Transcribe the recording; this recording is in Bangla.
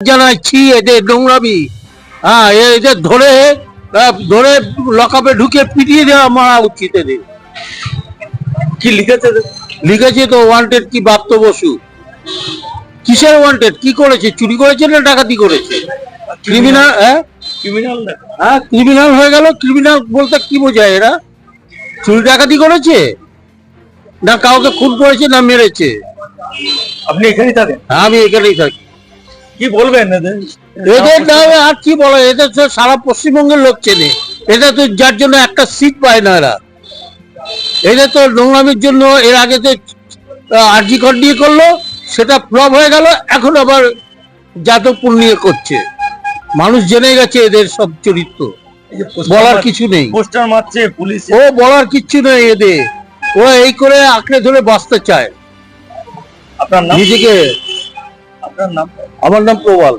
জানাচ্ছি এদের নোংরামি। হ্যাঁ এদের ধরে ধরে লকাপে ঢুকে পিটিয়ে দেওয়া মারা উচিত এদের। কি লিখেছে? লিখেছে তো ওয়ান্টেড কি বাপ্ত বসু? কিসের ওয়ান্টেড কি করেছে? চুরি করেছে না ডাকাতি করেছে? ক্রিমিনাল হ্যাঁ? ক্রিমিনাল হ্যাঁ ক্রিমিনাল হয়ে গেল। ক্রিমিনাল বলতে কি বোঝায় এরা? চুরি ডাকাতি করেছে? না কাউকে খুন করেছে না মেরেছে? আপনি এখানেই থাকেন? হ্যাঁ, আমি এখানেই থাকি। কি বলবেন? এদের এদের নামে আর কি বলে এদের তো সারা পশ্চিমবঙ্গের লোক চেনে। এটা তো যার জন্য একটা সিট পায় না এরা। এদের তো নোংরামির জন্য এর আগে তো আর্জি কর নিয়ে করল সেটা ফ্লপ হয়ে গেল এখন আবার যাদবপুর নিয়ে করছে। মানুষ জেনে গেছে এদের সব চরিত্র। বলার কিছু নেই। পোস্টার মারছে পুলিশ। ও বলার কিচ্ছু নেই এদের। ও এই করে আঁকড়ে ধরে বাঁচতে চায়। আপনার নিজেকে আপনার নাম? আমার নাম প্রবাল।